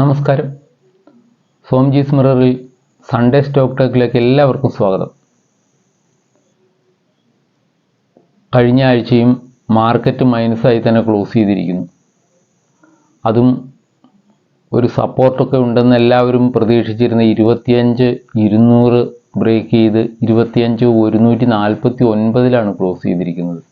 നമസ്കാരം. സോംജീസ് മിററിൽ Sunday stock ടോക്കിലേക്ക് എല്ലാവർക്കും സ്വാഗതം. കഴിഞ്ഞ ആഴ്ചയും മാർക്കറ്റ് മൈനസായി തന്നെ ക്ലോസ് ചെയ്തിരിക്കുന്നു. അതും ഒരു സപ്പോർട്ടൊക്കെ ഉണ്ടെന്ന് എല്ലാവരും പ്രതീക്ഷിച്ചിരുന്ന ഇരുപത്തിയഞ്ച് ഇരുന്നൂറ് ബ്രേക്ക് ചെയ്ത് ഇരുപത്തിയഞ്ച് ഒരുന്നൂറ്റി നാൽപ്പത്തി ഒൻപതിലാണ് ക്ലോസ് ചെയ്തിരിക്കുന്നത്.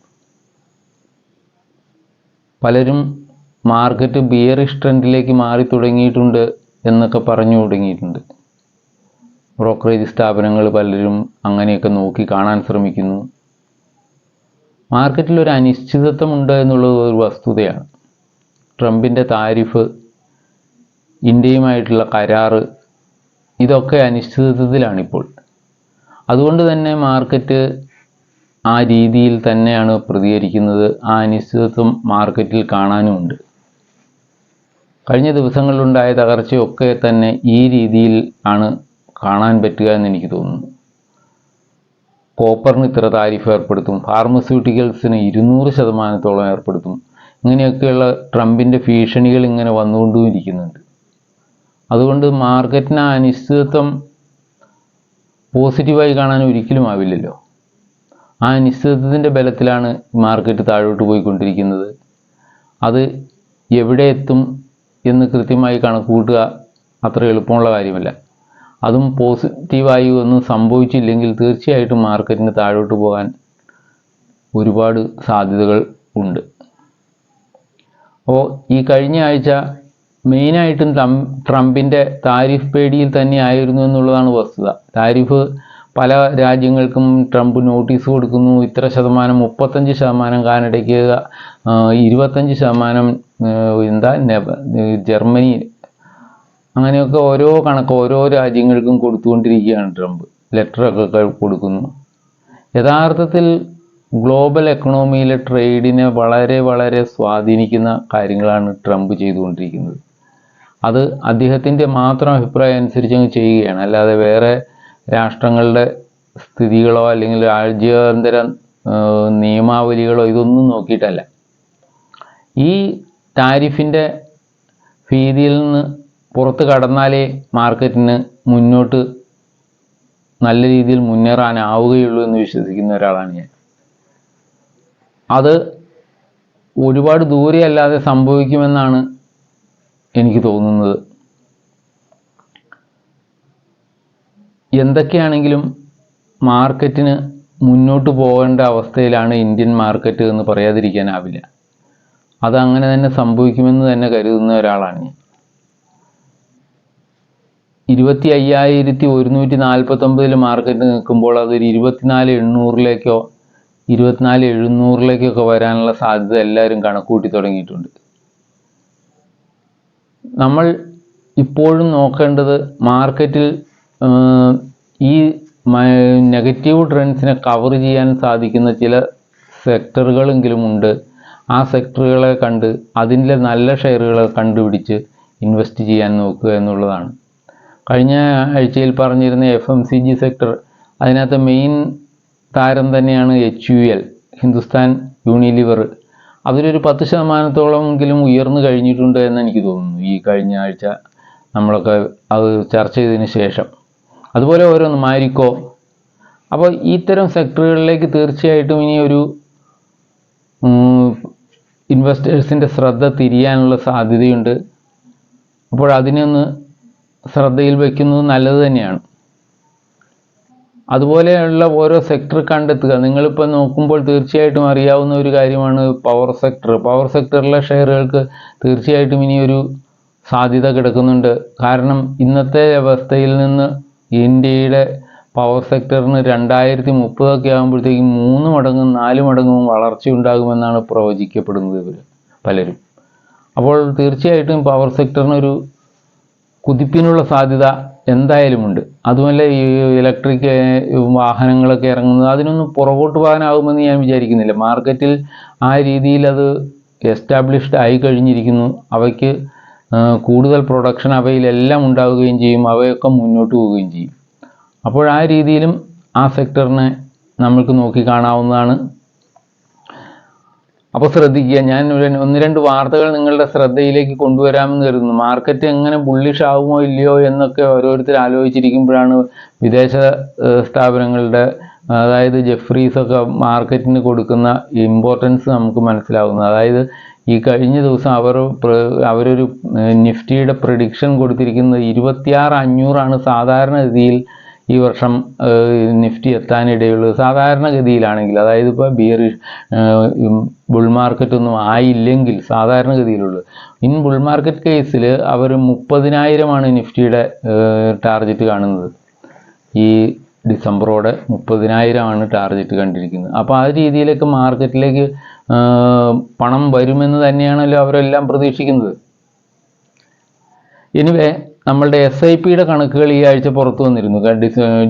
പലരും മാർക്കറ്റ് ബിയറിഷ് ട്രെൻഡിലേക്ക് മാറി തുടങ്ങിയിട്ടുണ്ട് എന്നൊക്കെ പറഞ്ഞു തുടങ്ങിയിട്ടുണ്ട്. ബ്രോക്കറേജ് സ്ഥാപനങ്ങൾ പലരും അങ്ങനെയൊക്കെ നോക്കി കാണാൻ ശ്രമിക്കുന്നു. മാർക്കറ്റിൽ ഒരു അനിശ്ചിതത്വമുണ്ട് എന്നുള്ളത് ഒരു വസ്തുതയാണ്. ട്രംപിന്റെ താരിഫ് ഇന്ത്യയുമായിട്ടുള്ള കരാറ് ഇതൊക്കെ അനിശ്ചിതത്വത്തിലാണിപ്പോൾ. അതുകൊണ്ട് തന്നെ മാർക്കറ്റ് ആ രീതിയിൽ തന്നെയാണ് പ്രതികരിക്കുന്നത്. ആ അനിശ്ചിതത്വം മാർക്കറ്റിൽ കാണാനുമുണ്ട്. കഴിഞ്ഞ ദിവസങ്ങളിലുണ്ടായ തകർച്ചയൊക്കെ തന്നെ ഈ രീതിയിൽ ആണ് കാണാൻ പറ്റുക എന്ന് എനിക്ക് തോന്നുന്നു. കോപ്പറിന് ഇത്ര താരിഫ് ഏർപ്പെടുത്തും ഫാർമസ്യൂട്ടിക്കൽസിന് ഇരുന്നൂറ് ശതമാനത്തോളം ഏർപ്പെടുത്തും. ഇങ്ങനെയൊക്കെയുള്ള ട്രംപിന്റെ ഭീഷണികൾ ഇങ്ങനെ വന്നുകൊണ്ടും ഇരിക്കുന്നുണ്ട്. അതുകൊണ്ട് മാർക്കറ്റിന് അനിശ്ചിതത്വം പോസിറ്റീവായി കാണാൻ ഒരിക്കലും ആവില്ലല്ലോ. ആ അനിശ്ചിതത്വത്തിന്റെ ബലത്തിലാണ് മാർക്കറ്റ് താഴോട്ട് പോയിക്കൊണ്ടിരിക്കുന്നത്. അത് എവിടെ എത്തും എന്ന് കൃത്യമായി കണക്ക് കൂട്ടുക അത്ര എളുപ്പമുള്ള കാര്യമല്ല. അതും പോസിറ്റീവായി ഒന്നും സംഭവിച്ചില്ലെങ്കിൽ തീർച്ചയായിട്ടും മാർക്കറ്റിന് താഴോട്ട് പോകാൻ ഒരുപാട് സാധ്യതകൾ ഉണ്ട്. അപ്പോൾ ഈ കഴിഞ്ഞ ആഴ്ച മെയിനായിട്ടും ട്രം ട്രംപിന്റെ താരിഫ് പേടിയിൽ തന്നെ ആയിരുന്നു എന്നുള്ളതാണ് വസ്തുത. താരിഫ് പല രാജ്യങ്ങൾക്കും ട്രംപ് നോട്ടീസ് കൊടുക്കുന്നു. ഇത്ര ശതമാനം മുപ്പത്തഞ്ച് ശതമാനം കാനഡയ്ക്ക് ഇരുപത്തഞ്ച് ശതമാനം എന്താ ജർമ്മനി അങ്ങനെയൊക്കെ ഓരോ കണക്ക് ഓരോ രാജ്യങ്ങൾക്കും കൊടുത്തുകൊണ്ടിരിക്കുകയാണ് ട്രംപ്. ലെറ്ററൊക്കെ കൊടുക്കുന്നു. യഥാർത്ഥത്തിൽ ഗ്ലോബൽ എക്കണോമിയിലെ ട്രേഡിനെ വളരെ വളരെ സ്വാധീനിക്കുന്ന കാര്യങ്ങളാണ് ട്രംപ് ചെയ്തുകൊണ്ടിരിക്കുന്നത്. അത് അദ്ദേഹത്തിന്റെ മാത്രം അഭിപ്രായം അനുസരിച്ച് അങ്ങ് ചെയ്യുകയാണ്. അല്ലാതെ വേറെ രാഷ്ട്രങ്ങളുടെ സ്ഥിതികളോ അല്ലെങ്കിൽ രാജ്യാന്തര നിയമാവലികളോ ഇതൊന്നും നോക്കിയിട്ടല്ല. ഈ താരിഫിന്റെ ഭീതിയിൽ നിന്ന് പുറത്ത് കടന്നാലേ മാർക്കറ്റിന് മുന്നോട്ട് നല്ല രീതിയിൽ മുന്നേറാനാവുകയുള്ളൂ എന്ന് വിശ്വസിക്കുന്ന ഒരാളാണ് ഞാൻ. അത് ഒരുപാട് ദൂരെ അല്ലാതെ സംഭവിക്കുമെന്നാണ് എനിക്ക് തോന്നുന്നത്. എന്തൊക്കെയാണെങ്കിലും മാർക്കറ്റിന് മുന്നോട്ട് പോകേണ്ട അവസ്ഥയിലാണ് ഇന്ത്യൻ മാർക്കറ്റ് എന്ന് പറയാതിരിക്കാനാവില്ല. അത് അങ്ങനെ തന്നെ സംഭവിക്കുമെന്ന് തന്നെ കരുതുന്ന ഒരാളാണ് ഞാൻ. ഇരുപത്തി അയ്യായിരത്തി ഒരുന്നൂറ്റി നാൽപ്പത്തൊമ്പതിൽ മാർക്കറ്റ് നിൽക്കുമ്പോൾ അതൊരു ഇരുപത്തിനാല് എണ്ണൂറിലേക്കോ ഇരുപത്തിനാല് എഴുന്നൂറിലേക്കൊക്കെ വരാനുള്ള സാധ്യത എല്ലാവരും കണക്കൂട്ടി തുടങ്ങിയിട്ടുണ്ട്. നമ്മൾ ഇപ്പോഴും നോക്കേണ്ടത് മാർക്കറ്റിൽ ഈ നെഗറ്റീവ് ട്രെൻഡ്സിനെ കവർ ചെയ്യാൻ സാധിക്കുന്ന ചില സെക്ടറുകളെങ്കിലും ഉണ്ട്. ആ സെക്ടറുകളെ കണ്ട് അതിന്റെ നല്ല ഷെയറുകളെ കണ്ടുപിടിച്ച് ഇൻവെസ്റ്റ് ചെയ്യാൻ നോക്കുക എന്നുള്ളതാണ്. കഴിഞ്ഞ ആഴ്ചയിൽ പറഞ്ഞിരുന്ന F M C G sector അതിനകത്ത് മെയിൻ താരം തന്നെയാണ് H U L Hindustan Unilever അതിലൊരു പത്ത് ശതമാനത്തോളമെങ്കിലും ഉയർന്നു കഴിഞ്ഞിട്ടുണ്ട് എന്ന് എനിക്ക് തോന്നുന്നു ഈ കഴിഞ്ഞ ആഴ്ച നമ്മളൊക്കെ അത് ചർച്ച ചെയ്തതിന് ശേഷം. അതുപോലെ ഓരോന്ന് മാരിക്കോ അപ്പോൾ ഇത്തരം സെക്ടറുകളിലേക്ക് തീർച്ചയായിട്ടും ഇനി ഒരു ഇൻവെസ്റ്റേഴ്സിന്റെ ശ്രദ്ധ തിരിയാനുള്ള സാധ്യതയുണ്ട്. അപ്പോൾ അതിനൊന്ന് ശ്രദ്ധയിൽ വയ്ക്കുന്നത് നല്ലത് തന്നെയാണ്. അതുപോലെയുള്ള ഓരോ സെക്ടർ കണ്ടെത്തുക. നിങ്ങളിപ്പോൾ നോക്കുമ്പോൾ തീർച്ചയായിട്ടും അറിയാവുന്ന ഒരു കാര്യമാണ് പവർ സെക്ടർ പവർ സെക്ടറിലെ ഷെയറുകൾക്ക് തീർച്ചയായിട്ടും ഇനിയൊരു സാധ്യത കിടക്കുന്നുണ്ട്. കാരണം ഇന്നത്തെ അവസ്ഥയിൽ നിന്ന് ഇന്ത്യയുടെ പവർ സെക്ടറിന് രണ്ടായിരത്തി മുപ്പതൊക്കെ ആകുമ്പോഴത്തേക്കും മൂന്ന് മടങ്ങും നാല് മടങ്ങും വളർച്ച ഉണ്ടാകുമെന്നാണ് പ്രവചിക്കപ്പെടുന്നത് ഇവർ പലരും. അപ്പോൾ തീർച്ചയായിട്ടും പവർ സെക്ടറിനൊരു കുതിപ്പിനുള്ള സാധ്യത എന്തായാലും ഉണ്ട് അതുമല്ല ഈ ഇലക്ട്രിക് വാഹനങ്ങളൊക്കെ ഇറങ്ങുന്നത് അതിനൊന്നും പുറകോട്ട് പോകാനാകുമെന്ന് ഞാൻ വിചാരിക്കുന്നില്ല. മാർക്കറ്റിൽ ആ രീതിയിൽ അത് എസ്റ്റാബ്ലിഷ്ഡ് ആയി കഴിഞ്ഞിരിക്കുന്നു. അവയ്ക്ക് കൂടുതൽ പ്രൊഡക്ഷൻ അവയിലെല്ലാം ഉണ്ടാവുകയും ചെയ്യും. അവയൊക്കെ മുന്നോട്ട് പോവുകയും ചെയ്യും. അപ്പോൾ ആ രീതിയിലും ആ സെക്ടറിനെ നമ്മൾക്ക് നോക്കി കാണാവുന്നതാണ്. അപ്പോൾ ശ്രദ്ധിക്കുക ഞാൻ ഒന്ന് രണ്ട് വാർത്തകൾ നിങ്ങളുടെ ശ്രദ്ധയിലേക്ക് കൊണ്ടുവരാമെന്ന് കരുതുന്നു. മാർക്കറ്റ് എങ്ങനെ ബുള്ളിഷ് ആകുമോ ഇല്ലയോ എന്നൊക്കെ ഓരോരുത്തർ ആലോചിച്ചിരിക്കുമ്പോഴാണ് വിദേശ സ്ഥാപനങ്ങളുടെ അതായത് ജെഫ്രീസ് ഒക്കെ മാർക്കറ്റിന് കൊടുക്കുന്ന ഇമ്പോർട്ടൻസ് നമുക്ക് മനസ്സിലാവുന്നത്. അതായത് ഈ കഴിഞ്ഞ ദിവസം അവർ അവരൊരു നിഫ്റ്റിയുടെ പ്രഡിക്ഷൻ കൊടുത്തിരിക്കുന്നത് ഇരുപത്തിയാറ് അഞ്ഞൂറാണ് സാധാരണഗതിയിൽ ഈ വർഷം നിഫ്റ്റി എത്താനിടയുള്ളത് സാധാരണഗതിയിലാണെങ്കിൽ അതായത് ഇപ്പോൾ ബിയർ ബുൾ മാർക്കറ്റൊന്നും ആയില്ലെങ്കിൽ സാധാരണഗതിയിലുള്ളത്. ഇൻ ബുൾ മാർക്കറ്റ് കേസിൽ അവർ മുപ്പതിനായിരമാണ് നിഫ്റ്റിയുടെ ടാർഗറ്റ് കാണുന്നത്. ഈ ഡിസംബറോടെ മുപ്പതിനായിരമാണ് ടാർഗറ്റ് കണ്ടിരിക്കുന്നത്. അപ്പോൾ ആ രീതിയിലേക്ക് മാർക്കറ്റിലേക്ക് പണം വരുമെന്ന് തന്നെയാണല്ലോ അവരെല്ലാം പ്രതീക്ഷിക്കുന്നത്. എനിവേ നമ്മളുടെ എസ് ഐ പിയുടെ കണക്കുകൾ ഈ ആഴ്ച പുറത്തു വന്നിരുന്നു.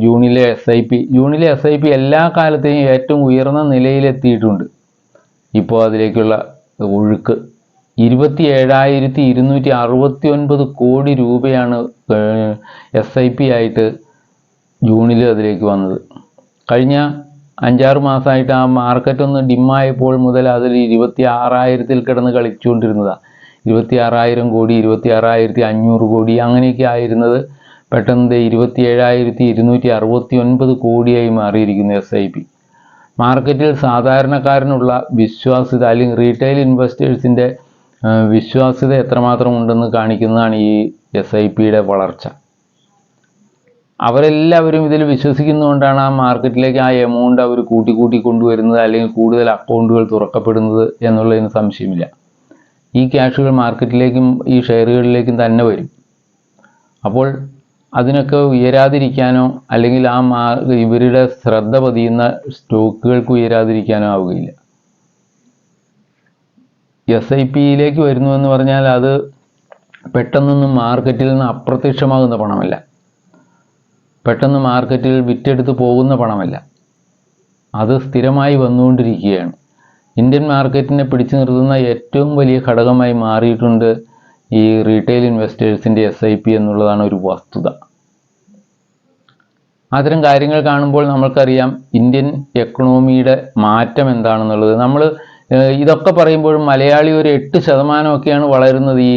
ജൂണിലെ എസ് ഐ പി ജൂണിലെ എസ് ഐ പി എല്ലാ കാലത്തെയും ഏറ്റവും ഉയർന്ന നിലയിലെത്തിയിട്ടുണ്ട്. ഇപ്പോൾ അതിലേക്കുള്ള ഒഴുക്ക് ഇരുപത്തി ഏഴായിരത്തി ഇരുന്നൂറ്റി അറുപത്തി ഒൻപത് കോടി രൂപയാണ് എസ് ഐ പി ആയിട്ട് ജൂണിൽ അതിലേക്ക് വന്നത്. കഴിഞ്ഞ അഞ്ചാറ് മാസമായിട്ട് ആ മാർക്കറ്റ് ഒന്ന് ഡിമ്മായപ്പോൾ മുതൽ അതിൽ ഇരുപത്തി ആറായിരത്തിൽ കിടന്ന് കളിച്ചുകൊണ്ടിരുന്നതാണ് ഇരുപത്തി ആറായിരം കോടി ഇരുപത്തി ആറായിരത്തി അഞ്ഞൂറ് കോടി അങ്ങനെയൊക്കെ ആയിരുന്നത് പെട്ടെന്ന് ഇരുപത്തി ഏഴായിരത്തി ഇരുന്നൂറ്റി അറുപത്തി ഒൻപത് കോടിയായി മാറിയിരിക്കുന്നു എസ് ഐ പി മാർക്കറ്റിൽ സാധാരണക്കാരനുള്ള വിശ്വാസ്യത അല്ലെങ്കിൽ റീറ്റെയിൽ ഇൻവെസ്റ്റേഴ്സിന്റെ വിശ്വാസ്യത എത്രമാത്രം ഉണ്ടെന്ന് കാണിക്കുന്നതാണ് ഈ എസ് ഐ പിയുടെ വളർച്ച. അവരെല്ലാവരും ഇതിൽ വിശ്വസിക്കുന്നതുകൊണ്ടാണ് ആ മാർക്കറ്റിലേക്ക് ആ എമൗണ്ട് അവർ കൂട്ടി കൂട്ടി കൊണ്ടുവരുന്നത് അല്ലെങ്കിൽ കൂടുതൽ അക്കൗണ്ടുകൾ തുറക്കപ്പെടുന്നത് എന്നുള്ളതിന് സംശയമില്ല. ഈ ക്യാഷുകൾ മാർക്കറ്റിലേക്കും ഈ ഷെയറുകളിലേക്കും തന്നെ വരും. അപ്പോൾ അതിനൊക്കെ ഉയരാതിരിക്കാനോ അല്ലെങ്കിൽ ആ മാ ഇവരുടെ ശ്രദ്ധ പതിയുന്ന സ്റ്റോക്കുകൾക്ക് ഉയരാതിരിക്കാനോ ആവുകയില്ല. എസ് ഐ പിയിലേക്ക് വരുന്നു എന്ന് പറഞ്ഞാൽ അത് പെട്ടെന്നൊന്നും മാർക്കറ്റിൽ നിന്ന് അപ്രത്യക്ഷമാകുന്ന പണമല്ല. പെട്ടെന്ന് മാർക്കറ്റിൽ വിറ്റെടുത്ത് പോകുന്ന പണമല്ല. അത് സ്ഥിരമായി വന്നുകൊണ്ടിരിക്കുകയാണ്. ഇന്ത്യൻ മാർക്കറ്റിനെ പിടിച്ചു നിർത്തുന്ന ഏറ്റവും വലിയ ഘടകമായി മാറിയിട്ടുണ്ട് ഈ റീറ്റെയിൽ ഇൻവെസ്റ്റേഴ്സിന്റെ എസ് ഐ പി എന്നുള്ളതാണ് ഒരു വസ്തുത. അത്തരം കാര്യങ്ങൾ കാണുമ്പോൾ നമ്മൾക്കറിയാം ഇന്ത്യൻ എക്കണോമിയുടെ മാറ്റം എന്താണെന്നുള്ളത്. നമ്മൾ ഇതൊക്കെ പറയുമ്പോഴും മലയാളി ഒരു എട്ട് ശതമാനമൊക്കെയാണ് വളരുന്നത് ഈ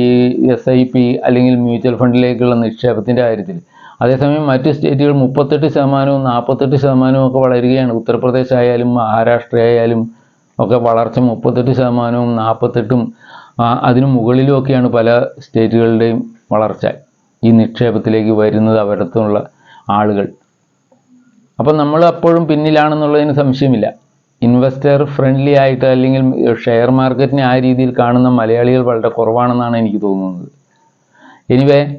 എസ് ഐ പി അല്ലെങ്കിൽ മ്യൂച്വൽ ഫണ്ടിലേക്കുള്ള നിക്ഷേപത്തിന്റെ കാര്യത്തിൽ. അതേസമയം മറ്റ് സ്റ്റേറ്റുകൾ മുപ്പത്തെട്ട് ശതമാനവും നാൽപ്പത്തെട്ട് ശതമാനവും ഒക്കെ വളരുകയാണ്. ഉത്തർപ്രദേശ് ആയാലും മഹാരാഷ്ട്ര ആയാലും ഒക്കെ വളർച്ച മുപ്പത്തെട്ട് ശതമാനവും നാൽപ്പത്തെട്ടും അതിനു മുകളിലും ഒക്കെയാണ് പല സ്റ്റേറ്റുകളുടെയും വളർച്ച. ഈ നിക്ഷേപത്തിലേക്ക് വരുന്നത് അവരത്തുള്ള ആളുകൾ. അപ്പം നമ്മൾ അപ്പോഴും പിന്നിലാണെന്നുള്ളതിന് സംശയമില്ല. ഇൻവെസ്റ്റർ ഫ്രണ്ട്ലി ആയിട്ട് അല്ലെങ്കിൽ ഷെയർ മാർക്കറ്റിനെ ആ രീതിയിൽ കാണുന്ന മലയാളികൾ വളരെ കുറവാണെന്നാണ് എനിക്ക് തോന്നുന്നത്. എനിവേ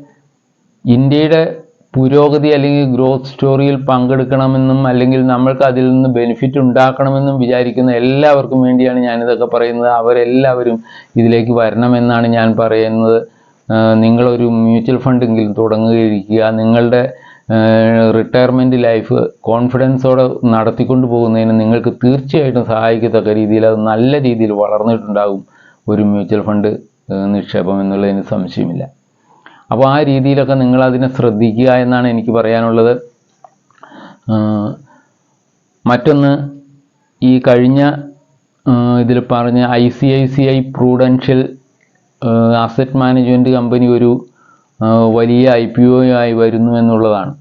ഇന്ത്യയുടെ പുരോഗതി അല്ലെങ്കിൽ ഗ്രോത്ത് സ്റ്റോറിയിൽ പങ്കെടുക്കണമെന്നും അല്ലെങ്കിൽ നമ്മൾക്ക് അതിൽ നിന്ന് ബെനിഫിറ്റ് ഉണ്ടാക്കണമെന്നും വിചാരിക്കുന്ന എല്ലാവർക്കും വേണ്ടിയാണ് ഞാനിതൊക്കെ പറയുന്നത്. അവരെല്ലാവരും ഇതിലേക്ക് വരണമെന്നാണ് ഞാൻ പറയുന്നത്. നിങ്ങളൊരു മ്യൂച്വൽ ഫണ്ടെങ്കിലും തുടങ്ങുകയിരിക്കുക. നിങ്ങളുടെ റിട്ടയർമെന്റ് ലൈഫ് കോൺഫിഡൻസോടെ നടത്തിക്കൊണ്ട് പോകുന്നതിന് നിങ്ങൾക്ക് തീർച്ചയായിട്ടും സഹായിക്കത്തക്ക രീതിയിൽ അത് നല്ല രീതിയിൽ വളർന്നിട്ടുണ്ടാകും ഒരു മ്യൂച്വൽ ഫണ്ട് നിക്ഷേപം എന്നുള്ളതിന് സംശയമില്ല. അപ്പോൾ ആ രീതിയിലൊക്കെ നിങ്ങൾ അതിനെ ശ്രദ്ധിക്കുക എന്നാണ് എനിക്ക് പറയാനുള്ളത്. മറ്റൊന്ന് ഈ കഴിഞ്ഞ ഇതിൽ പറഞ്ഞ I C I C I prudential asset management company ഒരു വലിയ ഐ പി ഒ ആയി വരുന്നു എന്നുള്ളതാണ്.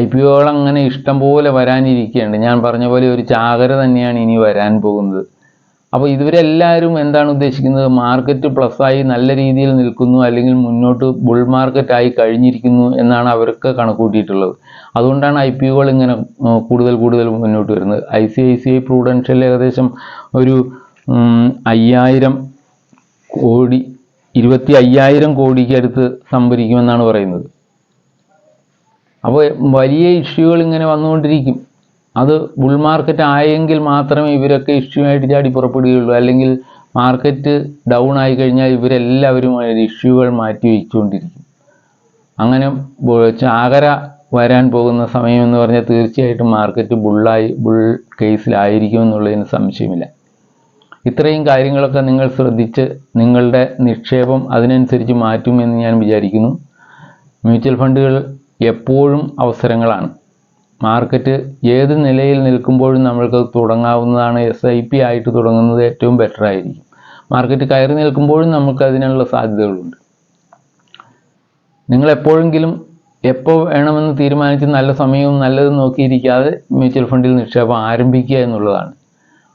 ഐ പി ഒകൾ അങ്ങനെ ഇഷ്ടം പോലെ വരാനിരിക്കുകയുണ്ട് ഞാൻ പറഞ്ഞ പോലെ ഒരു ചാകര തന്നെയാണ് ഇനി വരാൻ പോകുന്നത്. അപ്പോൾ ഇവരെല്ലാവരും എന്താണ് ഉദ്ദേശിക്കുന്നത്? മാർക്കറ്റ് പ്ലസ്സായി നല്ല രീതിയിൽ നിൽക്കുന്നു അല്ലെങ്കിൽ മുന്നോട്ട് ബുൾ മാർക്കറ്റ് ആയി കഴിഞ്ഞിരിക്കുന്നു എന്നാണ് അവർക്ക് കണക്കൂട്ടിയിട്ടുള്ളത്. അതുകൊണ്ടാണ് ഐ പി ഒകൾ ഇങ്ങനെ കൂടുതൽ കൂടുതൽ മുന്നോട്ട് വരുന്നത്. I C I C I prudential ഏകദേശം ഒരു അയ്യായിരം കോടി ഇരുപത്തി അയ്യായിരം കോടിക്ക് അടുത്ത് സംഭരിക്കുമെന്നാണ് പറയുന്നത്. അപ്പോൾ വലിയ ഇഷ്യൂകൾ ഇങ്ങനെ വന്നുകൊണ്ടിരിക്കും. അത് ബുൾ മാർക്കറ്റ് ആയെങ്കിൽ മാത്രമേ ഇവരൊക്കെ ഇഷ്യൂ ആയിട്ട് ചാടി പുറപ്പെടുകയുള്ളൂ. അല്ലെങ്കിൽ മാർക്കറ്റ് ഡൗൺ ആയി കഴിഞ്ഞാൽ ഇവരെല്ലാവരും ഇഷ്യൂകൾ മാറ്റി വയ്ച്ചുകൊണ്ടിരിക്കും. അങ്ങനെ ചാകര വരാൻ പോകുന്ന സമയം എന്ന് പറഞ്ഞാൽ തീർച്ചയായിട്ടും മാർക്കറ്റ് ബുള്ളായി ബുൾ കേസിലായിരിക്കും എന്നുള്ളതിന് സംശയമില്ല. ഇത്രയും കാര്യങ്ങളൊക്കെ നിങ്ങൾ ശ്രദ്ധിച്ച് നിങ്ങളുടെ നിക്ഷേപം അതിനനുസരിച്ച് മാറ്റുമെന്ന് ഞാൻ വിചാരിക്കുന്നു. മ്യൂച്വൽ ഫണ്ടുകൾ എപ്പോഴും അവസരങ്ങളാണ്. മാർക്കറ്റ് ഏത് നിലയിൽ നിൽക്കുമ്പോഴും നമ്മൾക്ക് തുടങ്ങാവുന്നതാണ് എസ് ഐ പി ആയിട്ട് തുടങ്ങുന്നത് ഏറ്റവും ബെറ്റർ ആയിരിക്കും. മാർക്കറ്റ് കയറി നിൽക്കുമ്പോഴും നമുക്ക് അതിനുള്ള സാധ്യതകളുണ്ട്. നിങ്ങൾ എപ്പോഴെങ്കിലും എപ്പോൾ വേണമെന്ന് തീരുമാനിച്ച് നല്ല സമയവും നല്ലതും നോക്കിയിരിക്കാതെ മ്യൂച്വൽ ഫണ്ടിൽ നിക്ഷേപം ആരംഭിക്കുക എന്നുള്ളതാണ്.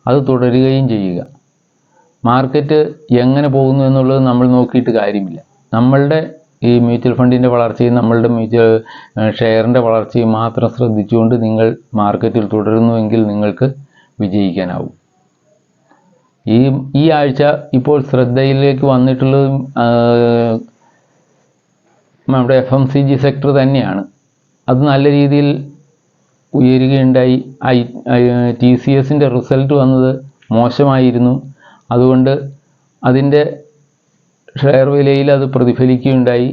അത് തുടരുകയും ചെയ്യുക. മാർക്കറ്റ് എങ്ങനെ പോകുന്നു എന്നുള്ളത് നമ്മൾ നോക്കിയിട്ട് കാര്യമില്ല. നമ്മളുടെ ഈ മ്യൂച്വൽ ഫണ്ടിന്റെ വളർച്ചയും നമ്മളുടെ മ്യൂച്വൽ ഷെയറിന്റെ വളർച്ചയും മാത്രം ശ്രദ്ധിച്ചുകൊണ്ട് നിങ്ങൾ മാർക്കറ്റിൽ തുടരുന്നുവെങ്കിൽ നിങ്ങൾക്ക് വിജയിക്കാനാവും. ഈ ഈ ആഴ്ച ഇപ്പോൾ ശ്രദ്ധയിലേക്ക് വന്നിട്ടുള്ളത് നമ്മുടെ F M C G sector തന്നെയാണ്. അത് നല്ല രീതിയിൽ ഉയരുകയുണ്ടായി. ഐ ടി സി എസിന്റെ റിസൾട്ട് വന്നത് മോശമായിരുന്നു. അതുകൊണ്ട് അതിന്റെ ഷെയർ വിലയിൽ അത് പ്രതിഫലിക്കുകയുണ്ടായി.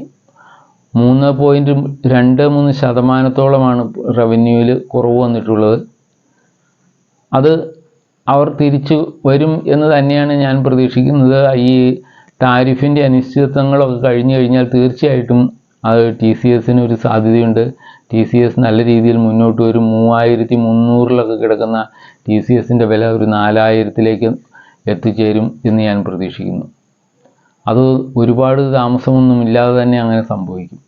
മൂന്ന് പോയിന്റ് രണ്ട് മൂന്ന് ശതമാനത്തോളമാണ് റവന്യൂവിൽ കുറവ് വന്നിട്ടുള്ളത്. അത് അവർ തിരിച്ചു വരും എന്ന് തന്നെയാണ് ഞാൻ പ്രതീക്ഷിക്കുന്നത്. ഈ താരിഫിന്റെ അനിശ്ചിതത്വങ്ങളൊക്കെ കഴിഞ്ഞു കഴിഞ്ഞാൽ തീർച്ചയായിട്ടും അത് ടി സി എസിന് ഒരു സാധ്യതയുണ്ട്. ടി സി എസ് നല്ല രീതിയിൽ മുന്നോട്ട് വരും. മൂവായിരത്തി മുന്നൂറിലൊക്കെ കിടക്കുന്ന ടി സി എസിന്റെ വില ഒരു നാലായിരത്തിലേക്ക് എത്തിച്ചേരും എന്ന് ഞാൻ പ്രതീക്ഷിക്കുന്നു. അത് ഒരുപാട് താമസമൊന്നുമില്ലാതെ തന്നെ അങ്ങനെ സംഭവിക്കും.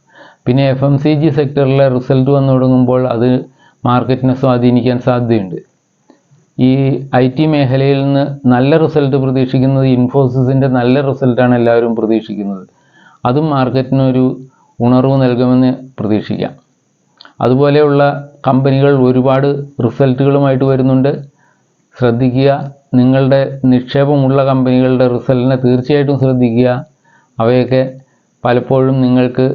പിന്നെ എഫ് എം സി ജി സെക്ടറിലെ റിസൾട്ട് വന്നു തുടങ്ങുമ്പോൾ അത് മാർക്കറ്റിനെ സ്വാധീനിക്കാൻ സാധ്യതയുണ്ട്. ഈ ഐ ടി മേഖലയിൽ നിന്ന് നല്ല റിസൾട്ട് പ്രതീക്ഷിക്കുന്നത് ഇൻഫോസിസിന്റെ നല്ല റിസൾട്ടാണ് എല്ലാവരും പ്രതീക്ഷിക്കുന്നത്. അതും മാർക്കറ്റിനൊരു ഉണർവ് നൽകുമെന്ന് പ്രതീക്ഷിക്കാം. അതുപോലെയുള്ള കമ്പനികൾ ഒരുപാട് റിസൾട്ടുകളുമായിട്ട് വരുന്നുണ്ട്. ശ്രദ്ധിക്കുക നിങ്ങളുടെ നിക്ഷേപമുള്ള കമ്പനികളുടെ റിസൾട്ടിനെ തീർച്ചയായിട്ടും ശ്രദ്ധിക്കുക. അവയൊക്കെ പലപ്പോഴും നിങ്ങൾക്ക്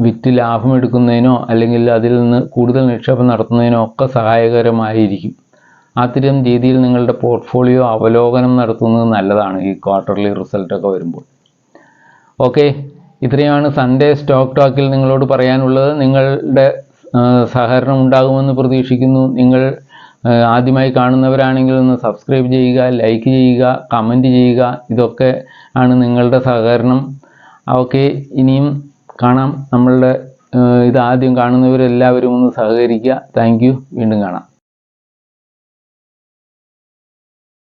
വിറ്റ് ലാഭമെടുക്കുന്നതിനോ അല്ലെങ്കിൽ അതിൽ നിന്ന് കൂടുതൽ നിക്ഷേപം നടത്തുന്നതിനോ ഒക്കെ സഹായകരമായിരിക്കും. അത്തരം രീതിയിൽ നിങ്ങളുടെ പോർട്ട്ഫോളിയോ അവലോകനം നടത്തുന്നത് നല്ലതാണ് ഈ ക്വാർട്ടർലി റിസൾട്ടൊക്കെ വരുമ്പോൾ. ഓക്കെ ഇത്രയാണ് സൺഡേ സ്റ്റോക്ക് ടോക്കിൽ നിങ്ങളോട് പറയാനുള്ളത്. നിങ്ങളുടെ സഹകരണം ഉണ്ടാകുമെന്ന് പ്രതീക്ഷിക്കുന്നു. നിങ്ങൾ ആദ്യമായി കാണുന്നവരാണെങ്കിൽ ഒന്ന് സബ്സ്ക്രൈബ് ചെയ്യുക ലൈക്ക് ചെയ്യുക കമന്റ് ചെയ്യുക. ഇതൊക്കെ ആണ് നിങ്ങളുടെ സഹകരണം. ഓക്കെ ഇനിയും കാണാം നമ്മളുടെ ഇത് ആദ്യം കാണുന്നവരെല്ലാവരും ഒന്ന് സഹകരിക്കുക. താങ്ക് വീണ്ടും കാണാം.